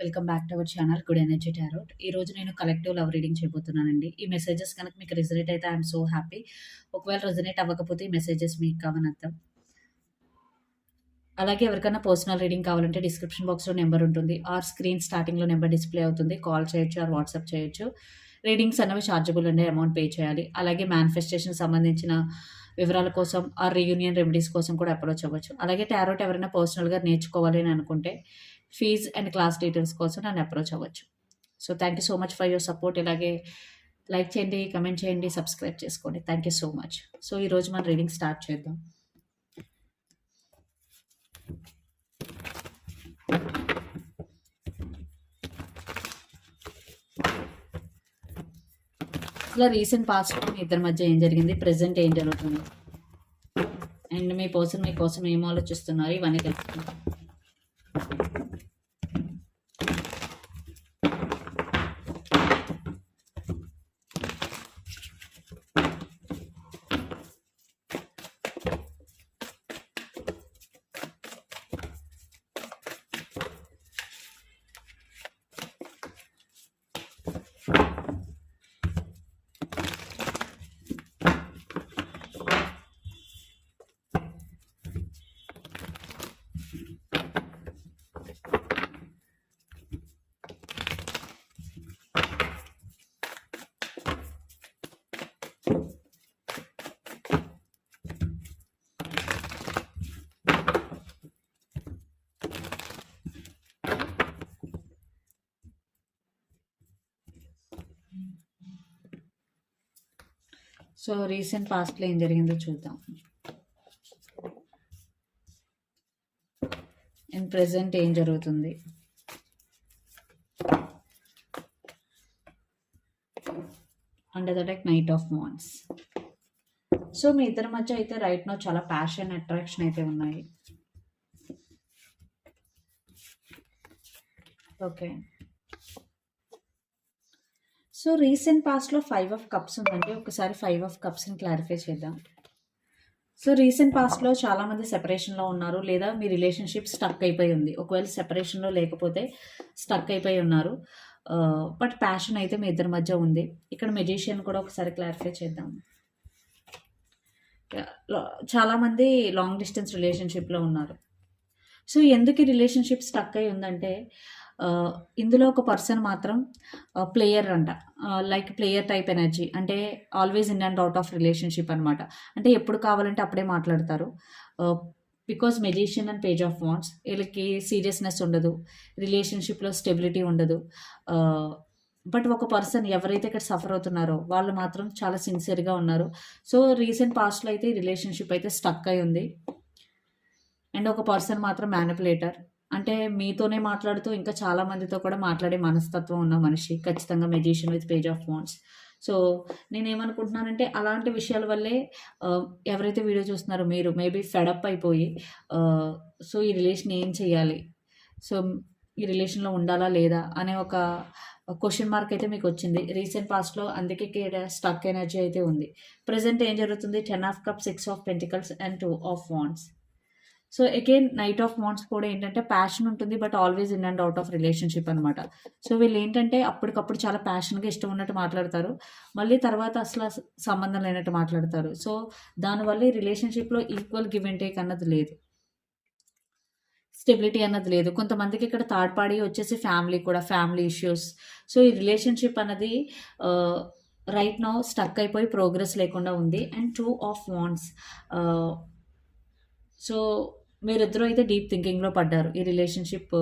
Welcome back to our channel good energy tarot. ఈ రోజు నేను కలెక్టివ్ లవ్ రీడింగ్ చేయబోతున్నానండి. ఈ మెసేజెస్ కనుక మీకు రిజనేట్ అయితే ఐఎమ్ సో హ్యాపీ. ఒకవేళ రిజనేట్ అవ్వకపోతే ఈ మెసేజెస్ మీకు కావని అర్థం. అలాగే ఎవరికైనా పర్సనల్ రీడింగ్ కావాలంటే డిస్క్రిప్షన్ బాక్స్లో నెంబర్ ఉంటుంది. ఆర్ స్క్రీన్ స్టార్టింగ్లో నెంబర్ డిస్ప్లే అవుతుంది. కాల్ చేయొచ్చు ఆర్ వాట్సాప్ చేయొచ్చు. రీడింగ్స్ అనేవి ఛార్జబుల్ అండి అమౌంట్ పే చేయాలి. అలాగే మేనిఫెస్టేషన్ సంబంధించిన వివరాల కోసం ఆ రీయూనియన్ రెమెడీస్ కోసం కూడా అప్రోచ్ అవ్వచ్చు. అలాగే టారోట్ ఎవరైనా పర్సనల్గా నేర్చుకోవాలి అని అనుకుంటే ఫీజ్ అండ్ క్లాస్ డీటెయిల్స్ కోసం నన్ను అప్రోచ్ అవ్వచ్చు. So thank you so much for your support ఇలాగే లైక్ చేయండి కమెంట్ చేయండి సబ్స్క్రైబ్ చేసుకోండి. Thank you so much so ఈరోజు మనం రీడింగ్ స్టార్ట్ చేద్దాం. ఇలా రీసెంట్ పాస్ట్ మీ ఇద్దరి మధ్య ఏం జరిగింది? ప్రజెంట్ ఏం జరుగుతుంది అండ్ మీ పర్సన్ మీకోసం ఏం ఆలోచిస్తున్నారు? ఇవన్నీ తెలుసుకుంటాం సో రీసెంట్ పాస్ట్లో ఏం జరిగిందో చూద్దాం. అండ్ ప్రజెంట్ ఏం జరుగుతుంది? Under the deck knight of wands so మీ ఇద్దరి మధ్య అయితే రైట్ నో చాలా ప్యాషన్ అట్రాక్షన్ అయితే ఉన్నాయి. ఓకే సో రీసెంట్ పాస్ట్లో ఫైవ్ ఆఫ్ కప్స్ ఉందండి. ఒకసారి ఫైవ్ ఆఫ్ కప్స్ని క్లారిఫై చేద్దాం. సో రీసెంట్ పాస్ట్లో చాలామంది సెపరేషన్లో ఉన్నారు. లేదా మీ రిలేషన్షిప్ స్టక్ అయిపోయి ఉంది. ఒకవేళ సెపరేషన్లో లేకపోతే స్టక్ అయిపోయి ఉన్నారు. బట్ ప్యాషన్ అయితే మీ ఇద్దరి మధ్య ఉంది. ఇక్కడ మెజిషియన్ కూడా ఒకసారి క్లారిఫై చేద్దాం. చాలామంది లాంగ్ డిస్టెన్స్ రిలేషన్షిప్లో ఉన్నారు. సో ఎందుకు ఈ రిలేషన్షిప్ స్టక్ అయి ఉందంటే ఇందులో ఒక పర్సన్ మాత్రం ప్లేయర్ అంట. Like player type energy. అంటే always in and out of relationship అనమాట అంటే ఎప్పుడు కావాలంటే అప్పుడే మాట్లాడతారు. Because magician and page of wands వీళ్ళకి సీరియస్నెస్ ఉండదు. రిలేషన్షిప్లో స్టెబిలిటీ ఉండదు. బట్ ఒక పర్సన్ ఎవరైతే ఇక్కడ సఫర్ అవుతున్నారో వాళ్ళు మాత్రం చాలా సిన్సియర్గా ఉన్నారు. సో రీసెంట్ పాస్ట్లో అయితే రిలేషన్షిప్ అయితే స్టక్ అయి ఉంది. అండ్ ఒక పర్సన్ మాత్రం మ్యానిపులేటర్. అంటే మీతోనే మాట్లాడుతూ ఇంకా చాలా మందితో కూడా మాట్లాడే మనస్తత్వం ఉన్న మనిషి ఖచ్చితంగా magician with page of phones so నేనేమనుకుంటున్నానంటే అలాంటి విషయాల వల్లే ఎవరైతే వీడియో చూస్తున్నారో మీరు మేబీ ఫెడప్ అయిపోయి సో ఈ రిలేషన్ ఏం చేయాలి సో ఈ రిలేషన్లో ఉండాలా లేదా? అనే ఒక క్వశ్చన్ మార్క్ అయితే మీకు వచ్చింది. రీసెంట్ పాస్ట్లో అందుకే స్టక్ ఎనర్జీ అయితే ఉంది. ప్రజెంట్ ఏం జరుగుతుంది? Ten of cup six of pentacles and two of wands so again knight of wands కూడా ఏంటంటే ప్యాషన్ ఉంటుంది but always in and out of relationship అనమాట సో వీళ్ళు ఏంటంటే అప్పటికప్పుడు చాలా ప్యాషన్గా ఇష్టం ఉన్నట్టు మాట్లాడతారు. మళ్ళీ తర్వాత అసలు సంబంధం లేనట్టు మాట్లాడతారు. సో దానివల్ల రిలేషన్షిప్లో ఈక్వల్ గివ్ అండ్ టేక్ అన్నది లేదు. స్టెబిలిటీ అన్నది లేదు. కొంతమందికి ఇక్కడ థర్డ్ పార్టీ వచ్చేసి ఫ్యామిలీ కూడా ఫ్యామిలీ ఇష్యూస్ సో ఈ రిలేషన్షిప్ అన్నది రైట్ నౌ స్టక్ అయిపోయి ప్రోగ్రెస్ లేకుండా ఉంది. And two of wands so మీరిద్దరూ అయితే డీప్ థింకింగ్లో పడ్డారు. ఈ రిలేషన్షిప్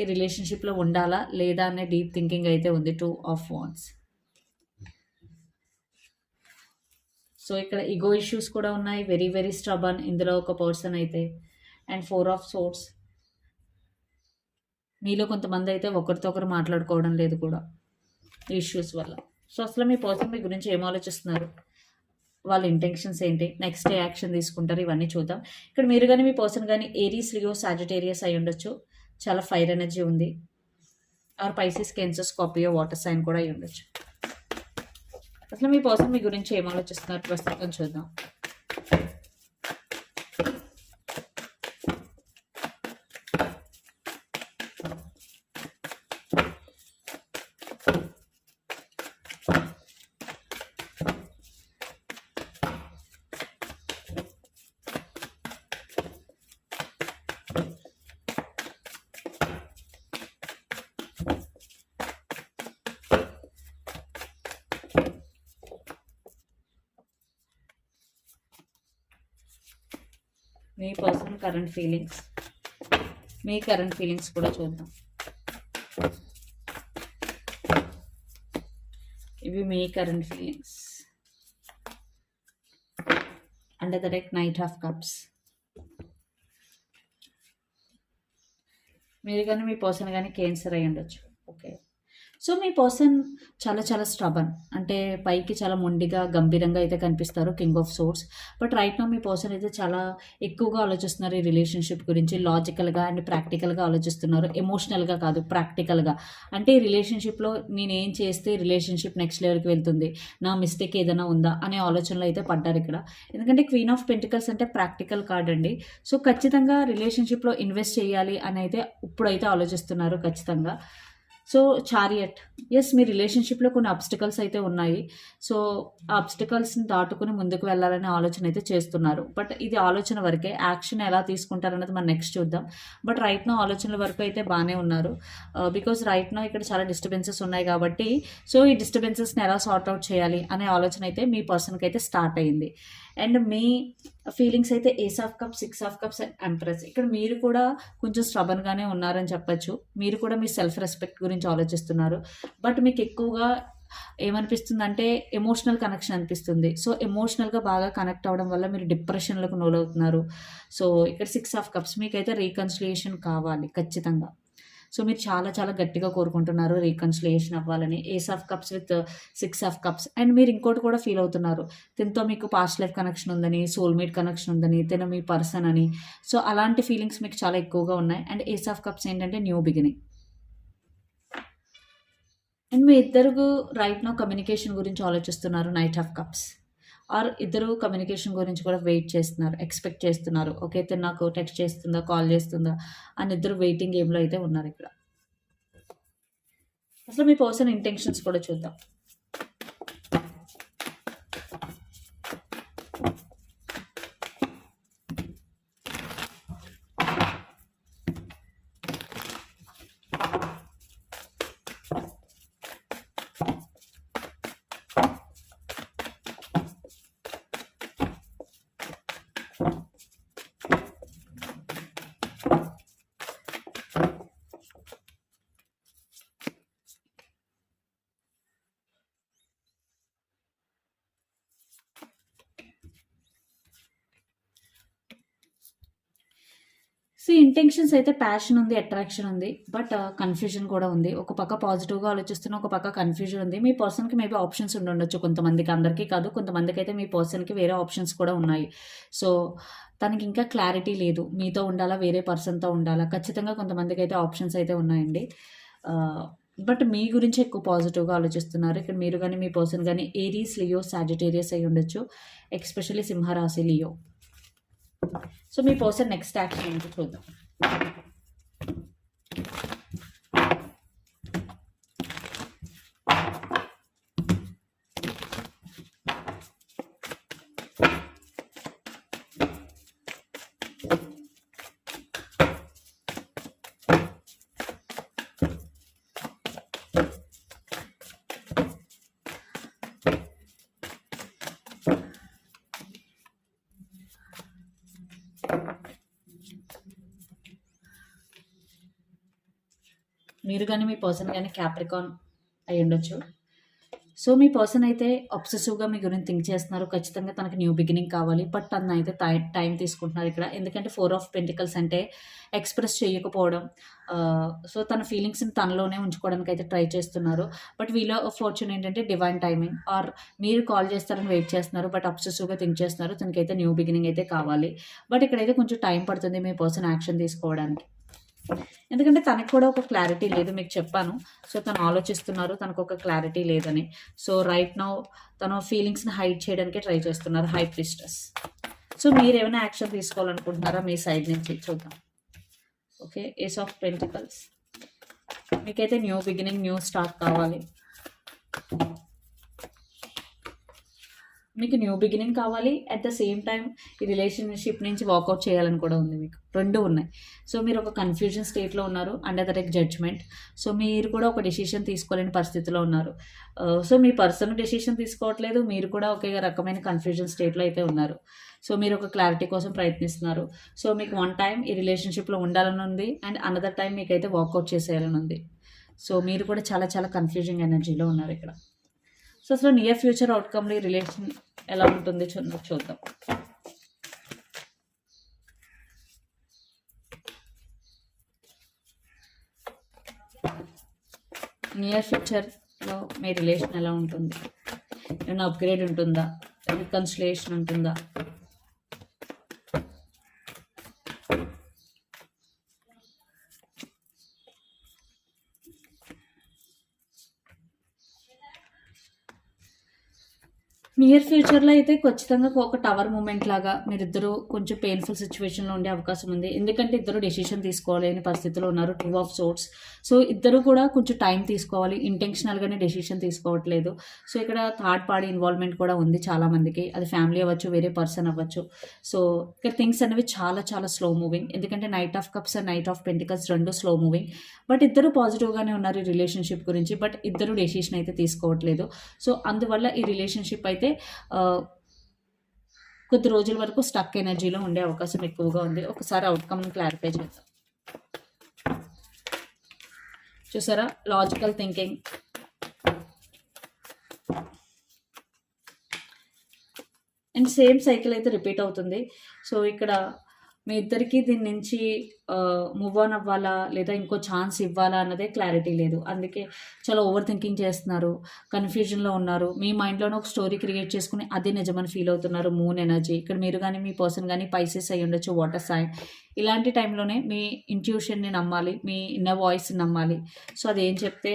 ఈ రిలేషన్షిప్లో ఉండాలా? లేదా అనే డీప్ థింకింగ్ అయితే ఉంది. Two of wands. సో ఇక్కడ ఈగో ఇష్యూస్ కూడా ఉన్నాయి. వెరీ వెరీ స్ట్రబన్ ఇందులో ఒక పర్సన్ అయితే అండ్ ఫోర్ ఆఫ్ సోర్స్ మీలో కొంతమంది అయితే ఒకరితో ఒకరు మాట్లాడుకోవడం లేదు కూడా ఇష్యూస్ వల్ల. సో అసలు మీ పర్సన్ మీ గురించి ఏం ఆలోచిస్తున్నారు? వాళ్ళ ఇంటెన్షన్స్ ఏంటి? నెక్స్ట్ డే యాక్షన్ తీసుకుంటారు? ఇవన్నీ చూద్దాం. ఇక్కడ మీరు కానీ మీ పర్సన్ కానీ ఏరీస్ లియో సాజిటేరియస్ అయి ఉండొచ్చు. చాలా ఫైర్ ఎనర్జీ ఉంది. Or Pisces cancers Scorpio water sign కూడా అయి ఉండొచ్చు. అసలు మీ పర్సన్ మీ గురించి ఏం ఆలోచిస్తున్నారు? ప్రస్తుతం చూద్దాం. మీ పర్సనల్ కరెంట్ ఫీలింగ్స్ మీ కరెంట్ ఫీలింగ్స్ కూడా చూద్దాం. ఇవి మీ current feelings under the deck knight of cups మీరు కానీ మీ పర్సన్ కానీ క్యాన్సర్ అయి ఉండొచ్చు సో మీ పర్సన్ చాలా చాలా స్ట్రబన్. అంటే పైకి చాలా మొండిగా గంభీరంగా అయితే కనిపిస్తారు king of swords. But right now me person అయితే చాలా ఎక్కువగా ఆలోచిస్తున్నారు ఈ రిలేషన్షిప్ గురించి. లాజికల్గా అండ్ ప్రాక్టికల్గా ఆలోచిస్తున్నారు. ఎమోషనల్గా కాదు ప్రాక్టికల్గా. అంటే ఈ రిలేషన్షిప్లో నేను ఏం చేస్తే రిలేషన్షిప్ నెక్స్ట్ లెవెల్కి వెళ్తుంది? నా మిస్టేక్ ఏదైనా ఉందా? అనే ఆలోచనలో అయితే పడ్డారు ఇక్కడ. ఎందుకంటే క్వీన్ ఆఫ్ పెంటికల్స్ అంటే ప్రాక్టికల్ కార్డ్ అండి. సో ఖచ్చితంగా రిలేషన్షిప్లో ఇన్వెస్ట్ చేయాలి అని అయితే ఇప్పుడైతే ఆలోచిస్తున్నారు ఖచ్చితంగా. సో చారియట్ ఎస్ మీ రిలేషన్షిప్లో కొన్ని అబ్స్టికల్స్ అయితే ఉన్నాయి. సో ఆ అబ్స్టికల్స్ని దాటుకుని ముందుకు వెళ్ళాలనే ఆలోచన అయితే చేస్తున్నారు. బట్ ఇది ఆలోచన వరకే యాక్షన్ ఎలా తీసుకుంటారన్నది మనం నెక్స్ట్ చూద్దాం. బట్ రైట్ నో ఆలోచనల వరకు అయితే బాగానే ఉన్నారు. బికాస్ రైట్ నో ఇక్కడ చాలా డిస్టర్బెన్సెస్ ఉన్నాయి కాబట్టి సో ఈ డిస్టర్బెన్సెస్ని ఎలా సార్ట్ అవుట్ చేయాలి అనే ఆలోచన అయితే మీ పర్సన్కి అయితే స్టార్ట్ అయింది. అండ్ మీ ఫీలింగ్స్ అయితే ace of cup six of cups and empress ఇక్కడ మీరు కూడా కొంచెం స్ట్రబన్గానే ఉన్నారని చెప్పొచ్చు. మీరు కూడా మీ సెల్ఫ్ రెస్పెక్ట్ గురించి ఆలోచిస్తున్నారు. బట్ మీకు ఎక్కువగా ఏమనిపిస్తుంది అంటే ఎమోషనల్ కనెక్షన్ అనిపిస్తుంది. సో ఎమోషనల్గా బాగా కనెక్ట్ అవ్వడం వల్ల మీరు డిప్రెషన్లకు నోలవుతున్నారు సో ఇక్కడ సిక్స్ ఆఫ్ కప్స్ మీకైతే రీకన్సిలియేషన్ కావాలి ఖచ్చితంగా. సో మీరు చాలా చాలా గట్టిగా కోరుకుంటున్నారు రీకన్సిలియేషన్ అవ్వాలని. Ace of cups with six of cups and మీరు ఇంకోటి కూడా ఫీల్ అవుతున్నారు. తినతో మీకు పాస్ట్ లైఫ్ కనెక్షన్ ఉందని సోల్మేట్ కనెక్షన్ ఉందని తిన మీ పర్సన్ అని. సో అలాంటి ఫీలింగ్స్ మీకు చాలా ఎక్కువగా ఉన్నాయి. అండ్ ఏస్ ఆఫ్ కప్స్ ఏంటంటే న్యూ బిగినింగ్ అండ్ మీ ఇద్దరు రైట్ నో కమ్యూనికేషన్ గురించి ఆలోచిస్తున్నారు నైట్ ఆఫ్ కప్స్ ఆర్ ఇద్దరు కమ్యూనికేషన్ గురించి కూడా వెయిట్ చేస్తున్నారు ఎక్స్పెక్ట్ చేస్తున్నారు. ఓకే అయితే నాకు టెక్స్ట్ చేస్తుందా కాల్ చేస్తుందా అని ఇద్దరు వెయిటింగ్ గేమ్లో అయితే ఉన్నారు ఇక్కడ. అసలు మీ పర్సన్ ఇంటెన్షన్స్ కూడా చూద్దాం సో ఇంటెన్షన్స్ అయితే ప్యాషన్ ఉంది అట్రాక్షన్ ఉంది బట్ కన్ఫ్యూజన్ uh, కూడా ఉంది. ఒక పక్క పాజిటివ్గా ఆలోచిస్తున్న ఒక పక్క కన్ఫ్యూజన్ ఉంది. మీ పర్సన్కి మేబీ ఆప్షన్స్ ఉండొచ్చు కొంతమందికి. అందరికీ కాదు కొంతమందికి అయితే మీ పర్సన్కి వేరే ఆప్షన్స్ కూడా ఉన్నాయి. సో తనకి ఇంకా క్లారిటీ లేదు. మీతో ఉండాలా వేరే పర్సన్తో ఉండాలా? ఖచ్చితంగా కొంతమందికి అయితే ఆప్షన్స్ అయితే ఉన్నాయండి. Uh, బట్ మీ గురించి ఎక్కువ పాజిటివ్గా ఆలోచిస్తున్నారు. ఇక్కడ మీరు కానీ మీ పర్సన్ కానీ ఏరీస్ లియో సాజిటేరియస్ అయి ఉండొచ్చు. ఎక్స్పెషల్లీ సింహరాశి లియో సో మీ పర్సన్ నెక్స్ట్ యాక్షన్ ఏంటి చూద్దాం. Thank you. మీరు కానీ మీ పర్సన్ కానీ క్యాప్రికాన్ అయి ఉండొచ్చు. సో మీ పర్సన్ అయితే అబ్సెసివ్గా మీ గురించి థింక్ చేస్తున్నారు. ఖచ్చితంగా తనకి న్యూ బిగినింగ్ కావాలి. బట్ తను అయితే టైం టైం తీసుకుంటున్నారు ఇక్కడ. ఎందుకంటే ఫోర్ ఆఫ్ పెంటికల్స్ అంటే ఎక్స్ప్రెస్ చేయకపోవడం. సో తన ఫీలింగ్స్ని తనలోనే ఉంచుకోవడానికి అయితే ట్రై చేస్తున్నారు. బట్ వీలో ఫార్చ్యూన్ ఏంటంటే డివైన్ టైమింగ్ ఆర్ మీరు కాల్ చేస్తారని వెయిట్ చేస్తున్నారు. బట్ అబ్సెసివ్గా థింక్ చేస్తున్నారు. తనకైతే న్యూ బిగినింగ్ అయితే కావాలి. బట్ ఇక్కడైతే కొంచెం టైం పడుతుంది మీ పర్సన్ యాక్షన్ తీసుకోవడానికి. ఎందుకంటే తనకు కూడా ఒక క్లారిటీ లేదు మీకు చెప్పాను. సో తను ఆలోచిస్తున్నారు తనకు ఒక క్లారిటీ లేదని. సో రైట్ నౌ తన ఫీలింగ్స్ని హైడ్ చేయడానికి ట్రై చేస్తున్నారు హై ప్రిస్టస్ సో మీరు ఏమైనా యాక్షన్ తీసుకోవాలనుకుంటున్నారా? మీ సైడ్ నుంచి చూద్దాం. ఓకే ఏస్ ఆఫ్ పెంటికల్స్ మీకైతే న్యూ బిగినింగ్ న్యూ స్టార్ట్ కావాలి. మీకు న్యూ బిగినింగ్ కావాలి. అట్ ద సేమ్ టైం ఈ రిలేషన్షిప్ నుంచి వాకౌట్ చేయాలని కూడా ఉంది మీకు. రెండు ఉన్నాయి. సో మీరు ఒక కన్ఫ్యూజన్ స్టేట్లో ఉన్నారు under the deck judgement so మీరు కూడా ఒక డెసిషన్ తీసుకోలేని పరిస్థితిలో ఉన్నారు. Uh, సో మీ పర్సన్ డెసిషన్ తీసుకోవట్లేదు. మీరు కూడా ఒకే రకమైన కన్ఫ్యూజన్ స్టేట్లో అయితే ఉన్నారు. సో మీరు ఒక క్లారిటీ కోసం ప్రయత్నిస్తున్నారు. సో మీకు వన్ టైం ఈ రిలేషన్షిప్లో ఉండాలని ఉంది అండ్ అనదర్ టైం మీకైతే వాకౌట్ చేసేయాలని ఉంది. సో మీరు కూడా చాలా చాలా కన్ఫ్యూజింగ్ ఎనర్జీలో ఉన్నారు ఇక్కడ. సో అసలు నియర్ ఫ్యూచర్ అవుట్కమ్లో ఈ రిలేషన్ ఎలా ఉంటుంది చూ- చూద్దాం. నియర్ ఫ్యూచర్లో మీ రిలేషన్ ఎలా ఉంటుంది? ఏమైనా అప్గ్రేడ్ ఉంటుందా? రికన్సిలేషన్ ఉంటుందా? నియర్ ఫ్యూచర్లో అయితే ఖచ్చితంగా ఒక టవర్ మూమెంట్ లాగా మీరిద్దరూ కొంచెం పెయిన్ఫుల్ సిచ్యువేషన్లో ఉండే అవకాశం ఉంది. ఎందుకంటే ఇద్దరు డెసిషన్ తీసుకోలేని పరిస్థితిలో ఉన్నారు టూ ఆఫ్ సోర్ట్స్ సో ఇద్దరు కూడా కొంచెం టైం తీసుకోవాలి. ఇంటెన్షనల్గానే డెసిషన్ తీసుకోవట్లేదు. సో ఇక్కడ థర్డ్ పార్టీ ఇన్వాల్వ్మెంట్ కూడా ఉంది చాలామందికి అది ఫ్యామిలీ అవ్వచ్చు వేరే పర్సన్ అవ్వచ్చు. సో ఇక్కడ థింగ్స్ అనేవి చాలా చాలా స్లో మూవింగ్ ఎందుకంటే knight of cups and knight of pentacles రెండు స్లో మూవింగ్ బట్ ఇద్దరు పాజిటివ్గానే ఉన్నారు ఈ రిలేషన్షిప్ గురించి. బట్ ఇద్దరు డెసిషన్ అయితే తీసుకోవట్లేదు. సో అందువల్ల ఈ రిలేషన్షిప్ అయితే కొద్ది రోజుల వరకు స్టక్ ఎనర్జీలో ఉండే అవకాశం ఎక్కువగా ఉంది. ఒకసారి అవుట్కమ్ని క్లారిఫై చేద్దాం. చూసారా? Logical thinking and same cycle అయితే రిపీట్ అవుతుంది. సో ఇక్కడ మీ ఇద్దరికి దీని నుంచి మూవ్ ఆన్ అవ్వాలా? లేదా ఇంకో ఛాన్స్ ఇవ్వాలా అన్నదే క్లారిటీ లేదు. అందుకే చాలా ఓవర్ థింకింగ్ చేస్తున్నారు కన్ఫ్యూజన్లో ఉన్నారు. మీ మైండ్లోనే ఒక స్టోరీ క్రియేట్ చేసుకుని అదే నిజమని ఫీల్ అవుతున్నారు మూన్ ఎనర్జీ ఇక్కడ మీరు కానీ మీ పర్సన్ కానీ పైసెస్ అయ్యి ఉండొచ్చు వాటర్ సైన్ ఇలాంటి టైంలోనే మీ ఇంట్యూషన్ని నమ్మాలి మీ ఇన్న వాయిస్ని నమ్మాలి. సో అది ఏం చెప్తే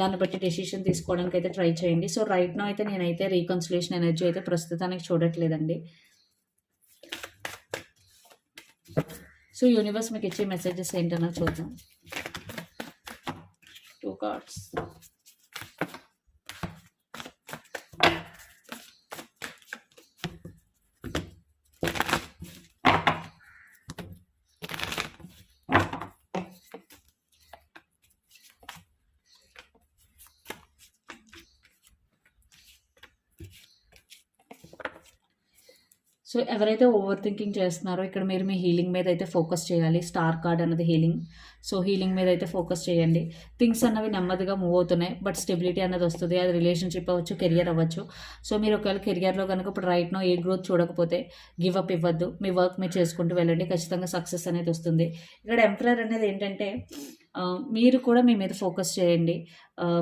దాన్ని బట్టి డెసిషన్ తీసుకోవడానికి అయితే ట్రై చేయండి. సో రైట్ నో అయితే నేనైతే రీకన్సిలేషన్ ఎనర్జీ అయితే ప్రస్తుతానికి చూడట్లేదండి. సో యూనివర్స్ మీకు ఇచ్చే మెసేజెస్ ఏంటన్నా చూద్దాం టూ కార్డ్స్ సో ఎవరైతే ఓవర్ థింకింగ్ చేస్తున్నారో ఇక్కడ మీరు మీ హీలింగ్ మీద అయితే ఫోకస్ చేయాలి. స్టార్ కార్డ్ అన్నది హీలింగ్ సో హీలింగ్ మీద అయితే ఫోకస్ చేయండి. థింగ్స్ అన్నవి నెమ్మదిగా మూవ్ అవుతున్నాయి బట్ స్టెబిలిటీ అనేది వస్తుంది. అది రిలేషన్షిప్ అవ్వచ్చు కెరియర్ అవ్వచ్చు. సో మీరు ఒకవేళ కెరియర్లో కనుక ఇప్పుడు రైట్ నో ఏ గ్రోత్ చూడకపోతే గివ్ అప్ ఇవ్వద్దు. మీ వర్క్ మీరు చేసుకుంటూ వెళ్ళండి. ఖచ్చితంగా సక్సెస్ అనేది వస్తుంది. ఇక్కడ ఎంపరర్ అనేది ఏంటంటే మీరు కూడా మీ మీద ఫోకస్ చేయండి.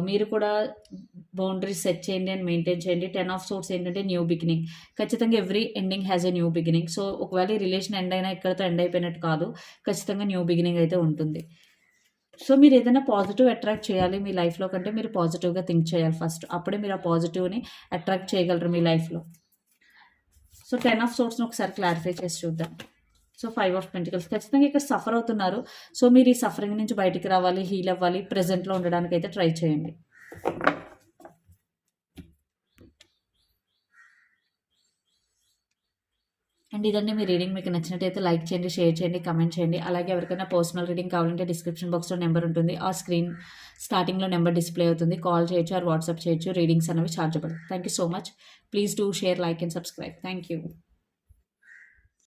మీరు కూడా బౌండరీస్ సెట్ చేయండి అండ్ మెయింటైన్ చేయండి. టెన్ ఆఫ్ సోర్స్ ఏంటంటే న్యూ బిగినింగ్. ఖచ్చితంగా every ending has a new beginning. So ఒకవేళ ఈ రిలేషన్ ఎండ్ అయినా ఇక్కడతో ఎండ్ అయిపోయినట్టు కాదు. ఖచ్చితంగా న్యూ బిగినింగ్ అయితే ఉంటుంది. సో మీరు ఏదైనా పాజిటివ్ అట్రాక్ట్ చేయాలి మీ లైఫ్లో కంటే మీరు పాజిటివ్గా థింక్ చేయాలి ఫస్ట్. అప్పుడే మీరు ఆ పాజిటివ్ని అట్రాక్ట్ చేయగలరు మీ లైఫ్లో. సో టెన్ ఆఫ్ సోర్స్ని ఒకసారి క్లారిఫై చేసి చూద్దాం. సో ఫైవ్ ఆఫ్ పెంటికల్స్ ఖచ్చితంగా ఇక్కడ సఫర్ అవుతున్నారు. సో మీరు ఈ సఫరింగ్ నుంచి బయటికి రావాలి హీల్ అవ్వాలి ప్రెజెంట్లో ఉండడానికి అయితే ట్రై చేయండి. అండ్ ఇదండి మీ రీడింగ్ మీకు నచ్చినట్టయితే లైక్ చేయండి షేర్ చేయండి కమెంట్ చేయండి. అలాగే ఎవరికైనా పర్సనల్ రీడింగ్ కావాలంటే డిస్క్రిప్షన్ బాక్స్లో నెంబర్ ఉంటుంది. ఆ స్క్రీన్ స్టార్టింగ్లో నెంబర్ డిస్ప్లే అవుతుంది. కాల్ చేయొచ్చు ఆర్ వాట్సాప్ చేయొచ్చు. రీడింగ్స్ అనేవి chargeable thank you so much please do share like and subscribe thank you